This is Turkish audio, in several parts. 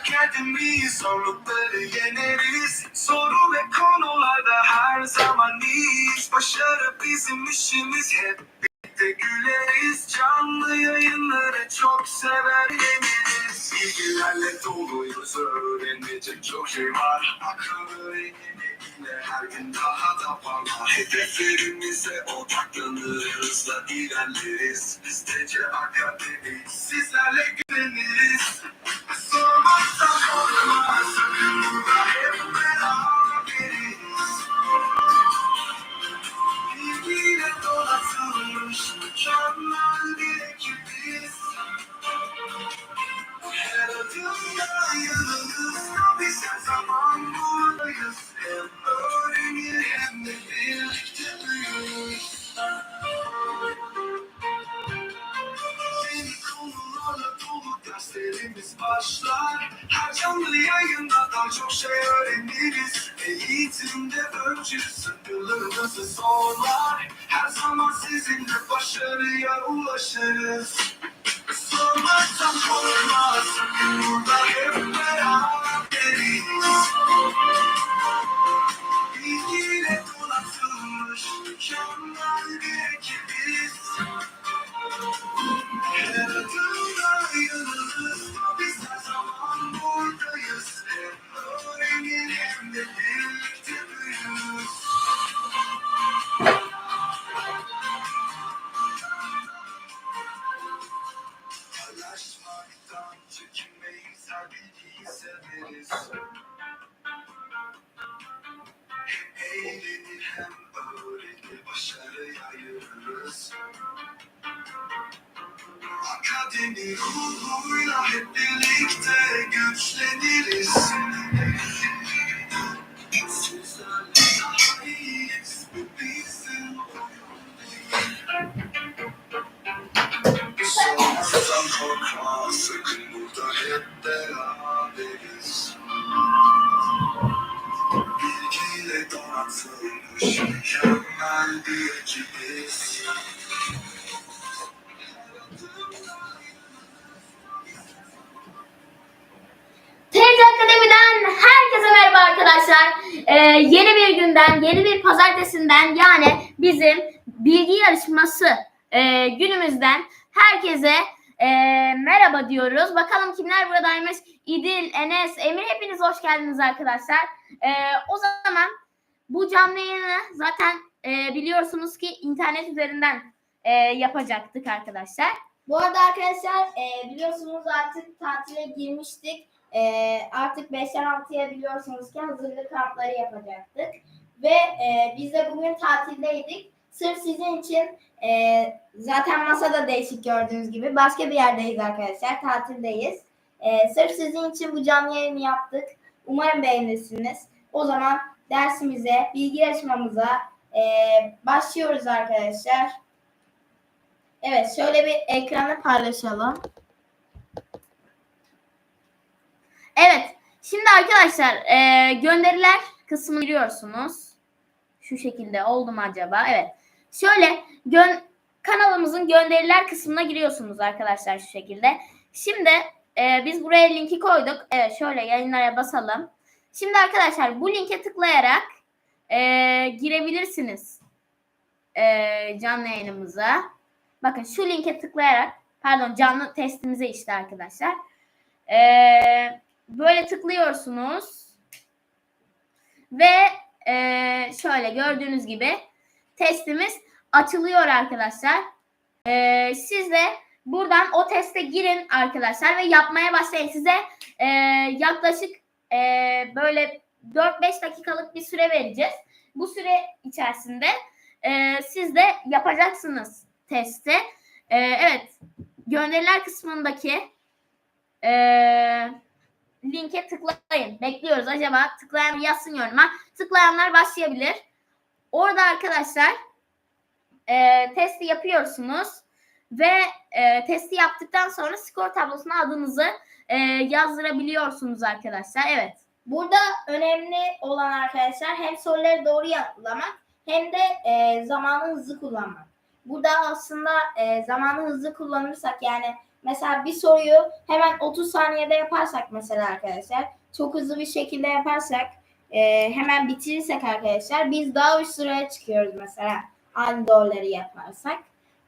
Akademi zorlukları yeneriz. Soru ve konularda her zaman iyiyiz. Başarı bizim işimiz hep birlikte güleriz. Canlı yayınları çok sever yeniriz Bilgilerle doluyuz öğrenecek çok şey var. Akıl öğrenimiyle her gün daha da parlar. Hedeflerimize odaklanır hızla ilerleriz. Biz Tece Akademi sizlerle güveniriz Akademi ruhuyla hep birlikte güçleniriz. Pazartesinden yani bizim bilgi yarışması e, günümüzden herkese e, merhaba diyoruz. Bakalım kimler buradaymış? İdil, Enes, Emir hepiniz hoş geldiniz arkadaşlar. E, o zaman bu canlı yayını zaten e, biliyorsunuz ki internet üzerinden e, yapacaktık arkadaşlar. Bu arada arkadaşlar e, biliyorsunuz artık tatile girmiştik. E, artık 5'ten 6'ya biliyorsunuz ki hazırlık kampları yapacaktık. Ve e, biz de bugün tatildeydik. Sırf sizin için e, zaten masada değişik gördüğünüz gibi başka bir yerdeyiz arkadaşlar. Tatildeyiz. E, sırf sizin için bu canlı yayını yaptık. Umarım beğenirsiniz. O zaman dersimize, bilgi yarışmamıza e, başlıyoruz arkadaşlar. Evet şöyle bir ekranı paylaşalım. Evet. Şimdi arkadaşlar e, gönderiler kısmını giriyorsunuz. Şu şekilde oldu mu acaba? Evet. Şöyle gön kanalımızın gönderiler kısmına giriyorsunuz arkadaşlar şu şekilde. Şimdi e, biz buraya linki koyduk. Evet şöyle yayınlara basalım. Şimdi arkadaşlar bu linke tıklayarak e, girebilirsiniz e, canlı yayınımıza. Bakın şu linke tıklayarak pardon canlı testimize işte arkadaşlar. Ee, böyle tıklıyorsunuz ve e, şöyle gördüğünüz gibi testimiz açılıyor arkadaşlar. Ee, siz de buradan o teste girin arkadaşlar ve yapmaya başlayın. Size e, yaklaşık e, böyle 4-5 dakikalık bir süre vereceğiz. Bu süre içerisinde e, siz de yapacaksınız testi. E, evet gönderiler kısmındaki e, linke tıklayın. Bekliyoruz. Acaba tıklayan yazsın yoruma. Tıklayanlar başlayabilir. Orada arkadaşlar e, testi yapıyorsunuz ve e, testi yaptıktan sonra skor tablosuna adınızı e, yazdırabiliyorsunuz arkadaşlar. Evet. Burada önemli olan arkadaşlar hem soruları doğru yanıtlamak hem de e, zamanı hızlı kullanmak. Burada aslında e, zamanı hızlı kullanırsak yani Mesela bir soruyu hemen 30 saniyede yaparsak mesela arkadaşlar çok hızlı bir şekilde yaparsak e, hemen bitirirsek arkadaşlar biz daha üst sıraya çıkıyoruz mesela aynı doğruları yaparsak.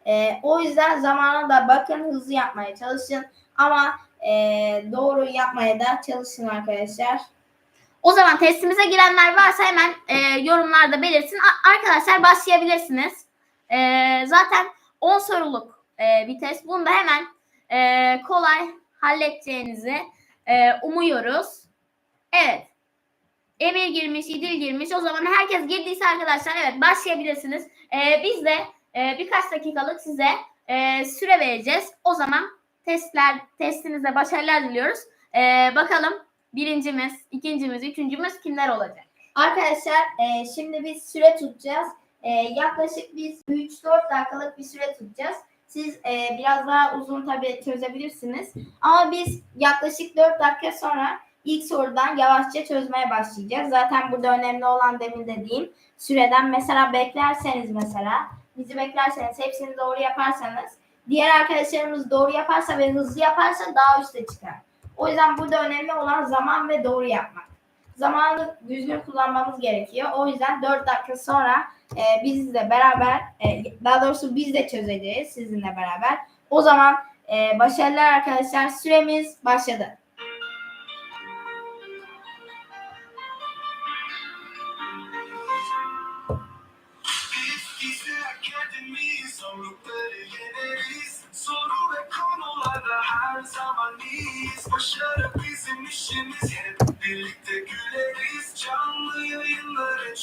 E, o yüzden zamana da bakın hızlı yapmaya çalışın ama e, doğru yapmaya da çalışın arkadaşlar. O zaman testimize girenler varsa hemen e, yorumlarda belirsin. A- arkadaşlar başlayabilirsiniz. E, zaten 10 soruluk e, bir test. Bunu da hemen e, kolay halledeceğinizi e, umuyoruz. Evet. Emir girmiş, İdil girmiş. O zaman herkes girdiyse arkadaşlar evet başlayabilirsiniz. E, biz de e, birkaç dakikalık size e, süre vereceğiz. O zaman testler testinizde başarılar diliyoruz. E, bakalım birincimiz, ikincimiz, üçüncümüz kimler olacak? Arkadaşlar e, şimdi biz süre tutacağız. E, yaklaşık biz 3-4 dakikalık bir süre tutacağız. Siz e, biraz daha uzun tabii çözebilirsiniz. Ama biz yaklaşık 4 dakika sonra ilk sorudan yavaşça çözmeye başlayacağız. Zaten burada önemli olan demin dediğim süreden mesela beklerseniz mesela bizi beklerseniz hepsini doğru yaparsanız diğer arkadaşlarımız doğru yaparsa ve hızlı yaparsa daha üste çıkar. O yüzden burada önemli olan zaman ve doğru yapmak zamanı düzgün kullanmamız gerekiyor. O yüzden 4 dakika sonra e, bizle beraber, e, daha doğrusu biz de çözeceğiz sizinle beraber. O zaman e, başarılar arkadaşlar. Süremiz başladı. Biz. Başarı bizim işimiz. Hep birlikte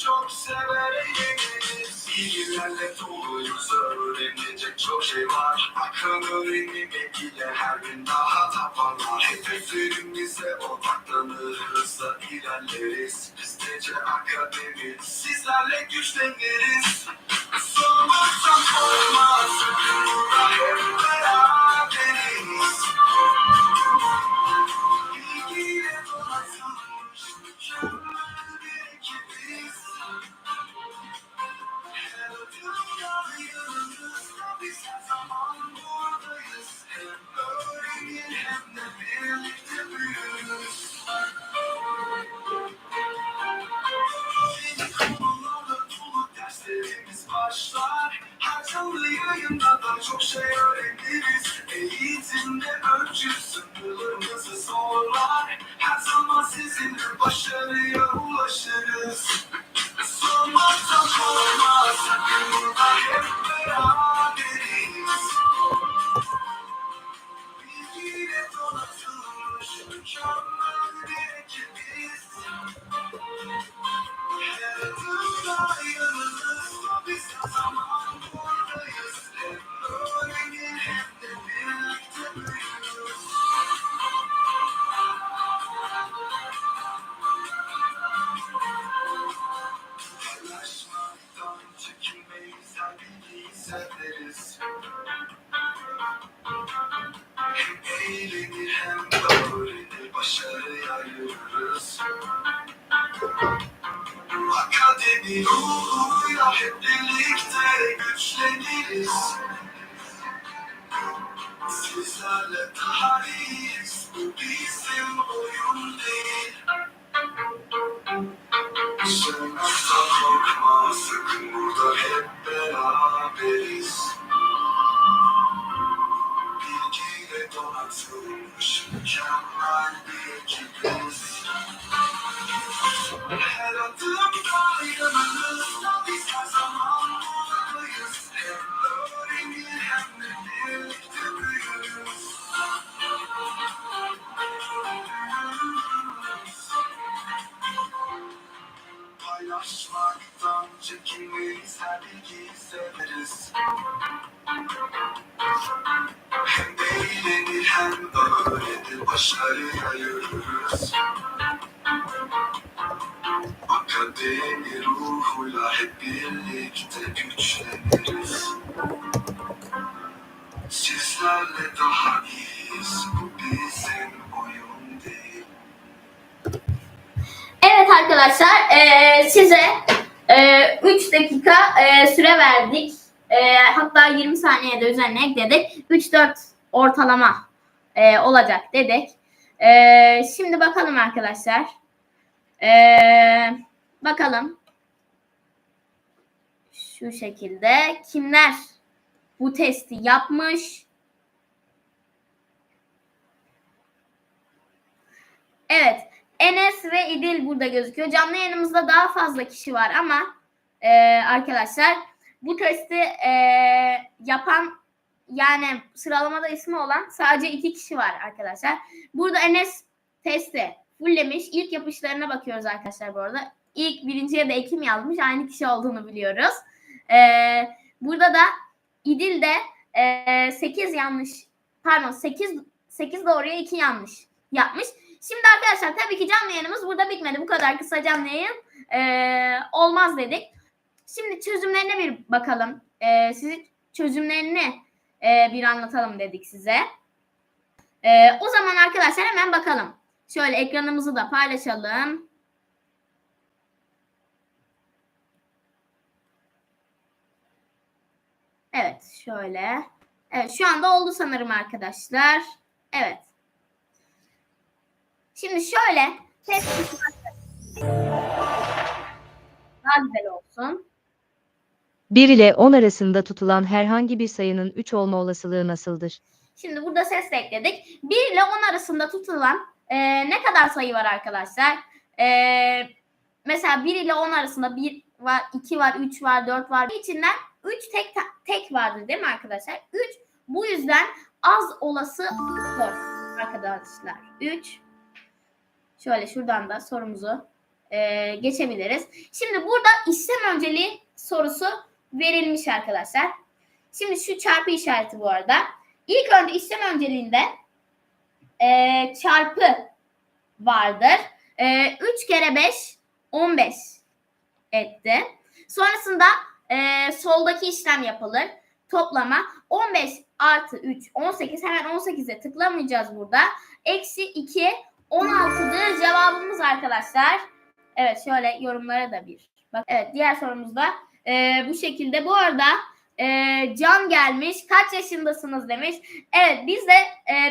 çok sever eğleniriz. Bilgilerle doluyuz. Öğrenecek çok şey var. Akran öğrenmek ile her gün daha da parlar. Hedeflerimize odaklanır. Hızla ilerleriz. Biz Nece Akademi. Sizlerle güçleniriz. Sormazsan olmaz. Burada hep beraberiz. Başlar. Her canlı yayında da çok şey Sınıfta korkma, sakın burada hep beraberiz. Bilgiyle donatılmış mükemmel başarıya yürürüz. Akademi ruhuyla hep birlikte güçleniriz. Sizlerle daha iyiyiz, bu bizim oyun değil. Evet arkadaşlar eee, size 3 dakika eee, süre verdik. Eee, hatta 20 saniyede üzerine ekledik. 3-4 ortalama e, olacak dedik. E, şimdi bakalım arkadaşlar. E, bakalım. Şu şekilde kimler bu testi yapmış? Evet. Enes ve İdil burada gözüküyor. Canlı yayınımızda daha fazla kişi var ama e, arkadaşlar bu testi e, yapan yani sıralamada ismi olan sadece iki kişi var arkadaşlar. Burada Enes testi fulllemiş. İlk yapışlarına bakıyoruz arkadaşlar bu arada. İlk birinciye de Ekim yazmış. Aynı kişi olduğunu biliyoruz. E, burada da İdil de e, 8 yanlış pardon 8 8 doğruya 2 yanlış yapmış. Şimdi arkadaşlar tabii ki canlı yayınımız burada bitmedi. Bu kadar kısa canlı yayın e, olmaz dedik. Şimdi çözümlerine bir bakalım. E, sizin çözümlerini e, bir anlatalım dedik size. E, o zaman arkadaşlar hemen bakalım. Şöyle ekranımızı da paylaşalım. Evet şöyle. Evet şu anda oldu sanırım arkadaşlar. Evet. Şimdi şöyle test daha güzel olsun. 1 ile 10 arasında tutulan herhangi bir sayının 3 olma olasılığı nasıldır? Şimdi burada ses ekledik. 1 ile 10 arasında tutulan e, ne kadar sayı var arkadaşlar? E, mesela 1 ile 10 arasında 1 var, 2 var, 3 var, 4 var. İçinden 3 tek tek vardır değil mi arkadaşlar? 3 bu yüzden az olası arkadaşlar. 3 Şöyle şuradan da sorumuzu e, geçebiliriz. Şimdi burada işlem önceliği sorusu verilmiş arkadaşlar. Şimdi şu çarpı işareti bu arada. İlk önce işlem önceliğinde e, çarpı vardır. E, 3 kere 5 15 etti. Sonrasında e, soldaki işlem yapılır. Toplama 15 artı 3 18 hemen 18'e tıklamayacağız burada. Eksi 2 16'dır cevabımız arkadaşlar. Evet şöyle yorumlara da bir. Bak evet diğer sorumuzda e, bu şekilde. Bu arada e, Can gelmiş. Kaç yaşındasınız demiş. Evet biz de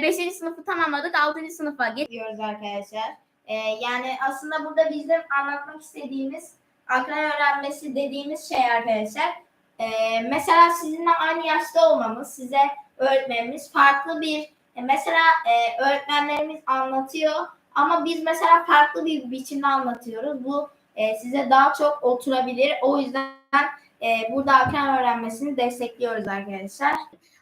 5. E, sınıfı tamamladık. 6. sınıfa geç. diyoruz arkadaşlar. Ee, yani aslında burada bizim anlatmak istediğimiz akran öğrenmesi dediğimiz şey arkadaşlar. Ee, mesela sizinle aynı yaşta olmamız, size öğretmenimiz farklı bir e, mesela e, öğretmenlerimiz anlatıyor ama biz mesela farklı bir biçimde anlatıyoruz. Bu e, size daha çok oturabilir. O yüzden e, burada akran öğrenmesini destekliyoruz arkadaşlar.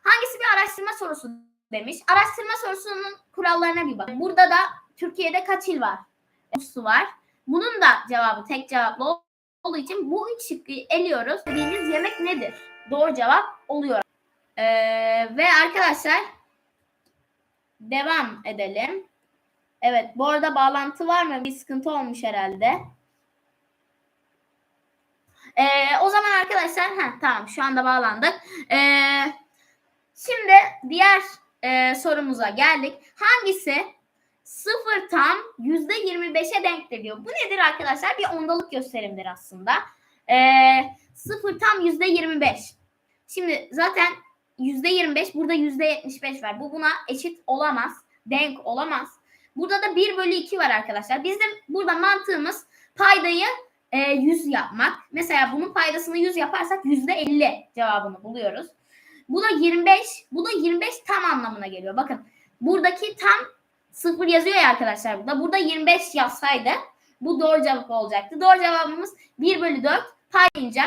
Hangisi bir araştırma sorusu demiş. Araştırma sorusunun kurallarına bir bak. Burada da Türkiye'de kaç il var? Sorusu var. Bunun da cevabı tek cevaplı ol- olduğu için bu üç şıkkı eliyoruz. Dediğiniz yemek nedir? Doğru cevap oluyor. Ee, ve arkadaşlar devam edelim. Evet bu arada bağlantı var mı? Bir sıkıntı olmuş herhalde. Ee, o zaman arkadaşlar heh, tamam şu anda bağlandık. Ee, şimdi diğer e, sorumuza geldik. Hangisi sıfır tam yüzde 25'e denktir diyor. Bu nedir arkadaşlar? Bir ondalık gösterimdir aslında. Ee, sıfır tam yüzde 25. Şimdi zaten yüzde 25 burada yüzde 75 var. Bu buna eşit olamaz. Denk olamaz. Burada da 1 bölü 2 var arkadaşlar. Bizim burada mantığımız paydayı e, 100 yapmak. Mesela bunun paydasını 100 yaparsak yüzde 50 cevabını buluyoruz. Bu da 25. Bu da 25 tam anlamına geliyor. Bakın buradaki tam sıfır yazıyor ya arkadaşlar burada. Burada 25 yazsaydı bu doğru cevap olacaktı. Doğru cevabımız 1 bölü 4 payınca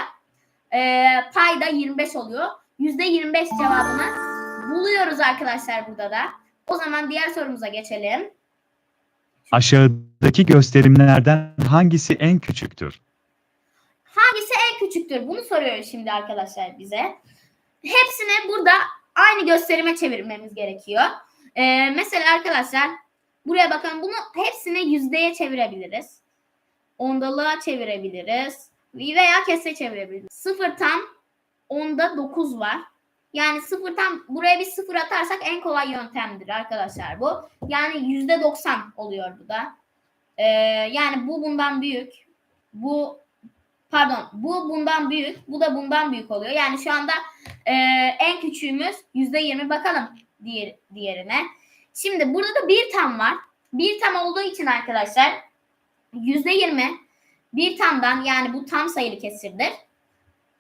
e, payda 25 oluyor. Yüzde 25 cevabını buluyoruz arkadaşlar burada da. O zaman diğer sorumuza geçelim. Aşağıdaki gösterimlerden hangisi en küçüktür? Hangisi en küçüktür? Bunu soruyor şimdi arkadaşlar bize. Hepsini burada aynı gösterime çevirmemiz gerekiyor. Ee, mesela arkadaşlar buraya bakın bunu hepsini yüzdeye çevirebiliriz. Ondalığa çevirebiliriz. Veya kese çevirebiliriz. Sıfır tam onda 9 var. Yani sıfır tam buraya bir sıfır atarsak en kolay yöntemdir arkadaşlar bu. Yani yüzde 90 oluyor bu da. Ee, yani bu bundan büyük. Bu pardon bu bundan büyük. Bu da bundan büyük oluyor. Yani şu anda e, en küçüğümüz yüzde 20 bakalım diğer, diğerine. Şimdi burada da bir tam var. Bir tam olduğu için arkadaşlar yüzde yirmi bir tamdan yani bu tam sayılı kesirdir.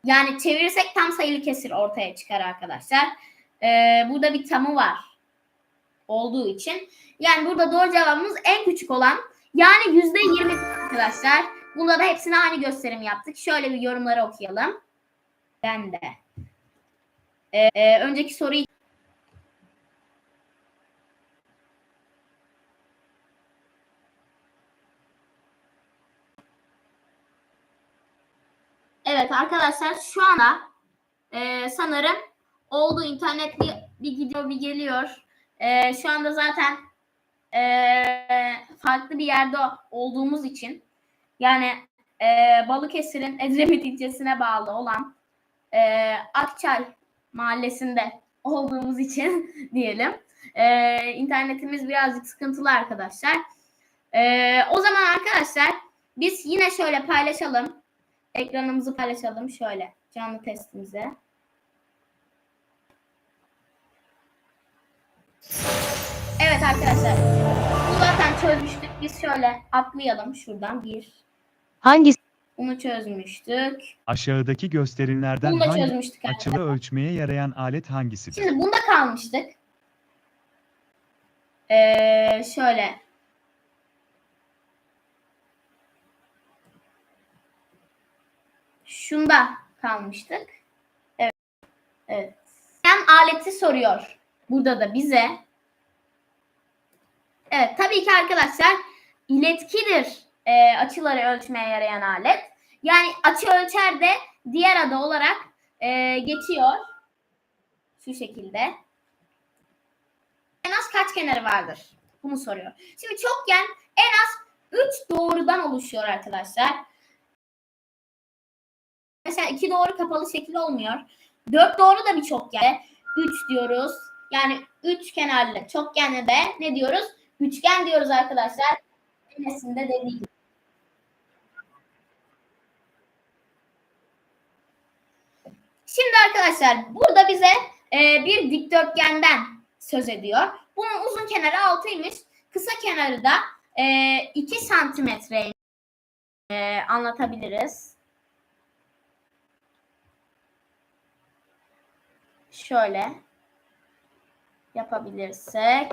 Yani çevirirsek tam sayılı kesir ortaya çıkar arkadaşlar. Ee, burada bir tamı var olduğu için. Yani burada doğru cevabımız en küçük olan yani yüzde yirmi arkadaşlar. Bunda da hepsine aynı gösterim yaptık. Şöyle bir yorumları okuyalım. Ben de. Ee, e, önceki soruyu Evet arkadaşlar şu anda e, sanırım oldu internet bir, bir gidiyor bir geliyor. E, şu anda zaten e, farklı bir yerde olduğumuz için yani e, Balıkesir'in Edremit ilçesine bağlı olan e, Akçay mahallesinde olduğumuz için diyelim. E, internetimiz birazcık sıkıntılı arkadaşlar. E, o zaman arkadaşlar biz yine şöyle paylaşalım. Ekranımızı paylaşalım şöyle canlı testimize. Evet arkadaşlar. Bu zaten çözmüştük. Biz şöyle atlayalım şuradan bir. Hangisi Bunu çözmüştük. Aşağıdaki gösterimlerden Bunu hangi çözmüştük açılı ölçmeye yarayan alet hangisidir? Şimdi bunda kalmıştık. Ee, şöyle. Şunda kalmıştık. Evet. Evet. Aleti soruyor. Burada da bize. Evet. Tabii ki arkadaşlar iletkidir e, açıları ölçmeye yarayan alet. Yani açı ölçer de diğer adı olarak e, geçiyor. Şu şekilde. En az kaç kenarı vardır? Bunu soruyor. Şimdi çokgen en az 3 doğrudan oluşuyor arkadaşlar. Mesela 2 doğru kapalı şekil olmuyor. 4 doğru da bir çokgen. 3 diyoruz. Yani 3 kenarlı çokgenle de ne diyoruz? Üçgen diyoruz arkadaşlar. Enes'in de dediği gibi. Şimdi arkadaşlar burada bize e, bir dikdörtgenden söz ediyor. Bunun uzun kenarı 6'ymış. Kısa kenarı da e, 2 santimetre e, anlatabiliriz. Şöyle yapabilirsek.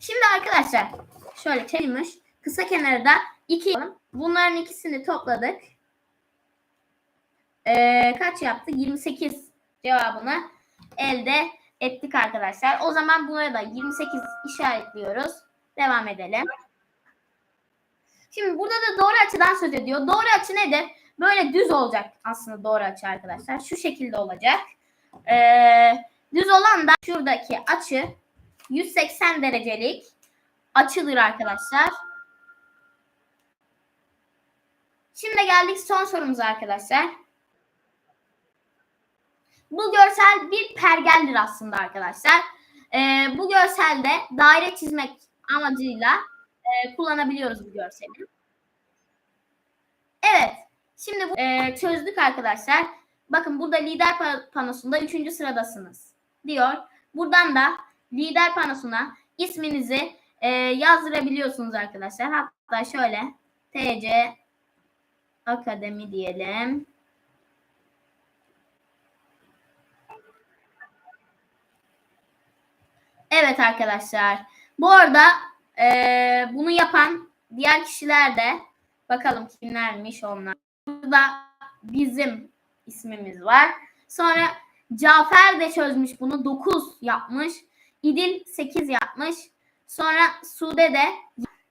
Şimdi arkadaşlar şöyle çevirmiş. Kısa kenarı da 2 Bunların ikisini topladık. Ee, kaç yaptı? 28 cevabını elde ettik arkadaşlar. O zaman buna da 28 işaretliyoruz. Devam edelim. Şimdi burada da doğru açıdan söz ediyor. Doğru açı nedir? Böyle düz olacak aslında doğru açı arkadaşlar. Şu şekilde olacak. Ee, düz olan da şuradaki açı 180 derecelik açıdır arkadaşlar. Şimdi geldik son sorumuza arkadaşlar. Bu görsel bir pergeldir aslında arkadaşlar. Ee, bu görselde daire çizmek amacıyla e, kullanabiliyoruz bu görseli. Evet. Şimdi bu, e, çözdük arkadaşlar. Bakın burada lider pa- panosunda 3. sıradasınız diyor. Buradan da lider panosuna isminizi e, yazdırabiliyorsunuz arkadaşlar. Hatta şöyle TC Akademi diyelim. Evet arkadaşlar. Bu arada e, bunu yapan diğer kişiler de bakalım kimlermiş onlar. Burada bizim ismimiz var. Sonra Cafer de çözmüş bunu. 9 yapmış. İdil 8 yapmış. Sonra Sude de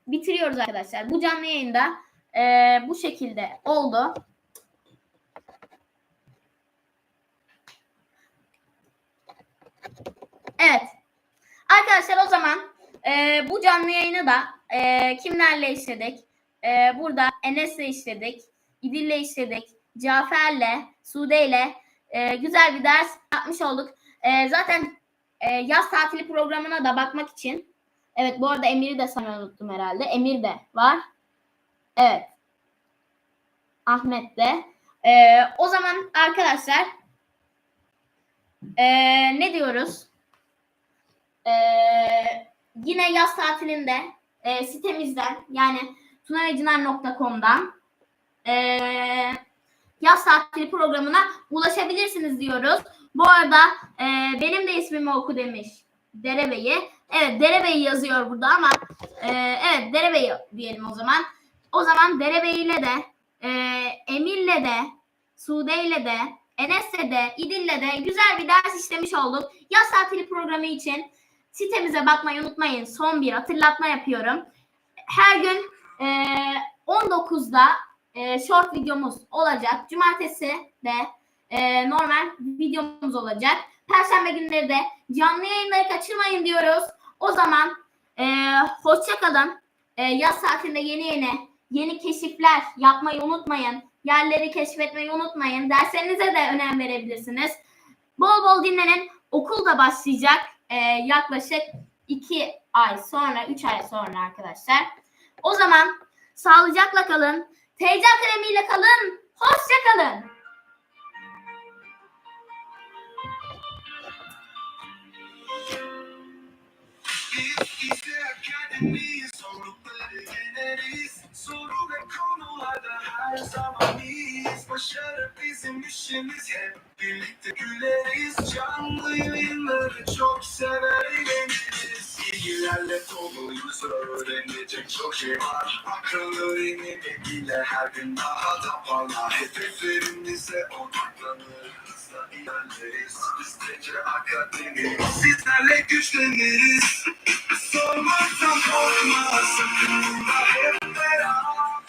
bitiriyoruz arkadaşlar. Bu canlı yayında e, bu şekilde oldu. Evet. Arkadaşlar o zaman e, bu canlı yayını da e, kimlerle işledik? E, burada Enes'le işledik. İdil'le işledik. Cafer'le, Sude'yle e, güzel bir ders yapmış olduk. E, zaten e, yaz tatili programına da bakmak için evet bu arada Emir'i de sana unuttum herhalde. Emir de var. Evet. Ahmet de. E, o zaman arkadaşlar Ee, ne diyoruz? Ee, yine yaz tatilinde e, sitemizden yani tunaveciner.com'dan e, yaz tatili programına ulaşabilirsiniz diyoruz. Bu arada e, benim de ismimi oku demiş Derebeyi. Evet Derebeyi yazıyor burada ama e, evet Derebeyi diyelim o zaman. O zaman Derebeyi ile de e, Emir'le de Sude de Enes'le de İdil'le de güzel bir ders işlemiş olduk. Yaz tatili programı için sitemize bakmayı unutmayın. Son bir hatırlatma yapıyorum. Her gün e, 19'da e, short videomuz olacak. Cumartesi de e, normal videomuz olacak. Perşembe günleri de canlı yayınları kaçırmayın diyoruz. O zaman e, hoşça kalın. E, yaz tatilinde yeni yeni yeni keşifler yapmayı unutmayın. Yerleri keşfetmeyi unutmayın. Derslerinize de önem verebilirsiniz. Bol bol dinlenin. Okul da başlayacak. E, yaklaşık 2 ay sonra, 3 ay sonra arkadaşlar. O zaman sağlıcakla kalın. TC kremiyle kalın. Hoşça kalın. Başarı bizim işimiz, hep birlikte güleriz. Canlı yayınları çok sever eğleniriz. Bilgilerle doluyuz, öğrenecek çok şey var. Akıl öğrenimi bile her gün daha da parlar. Hedeflerimize odaklanır, hızla ilerleriz. Biz TC Akademi, sizlerle güçleniriz. Sormaktan korkma sakın burada hep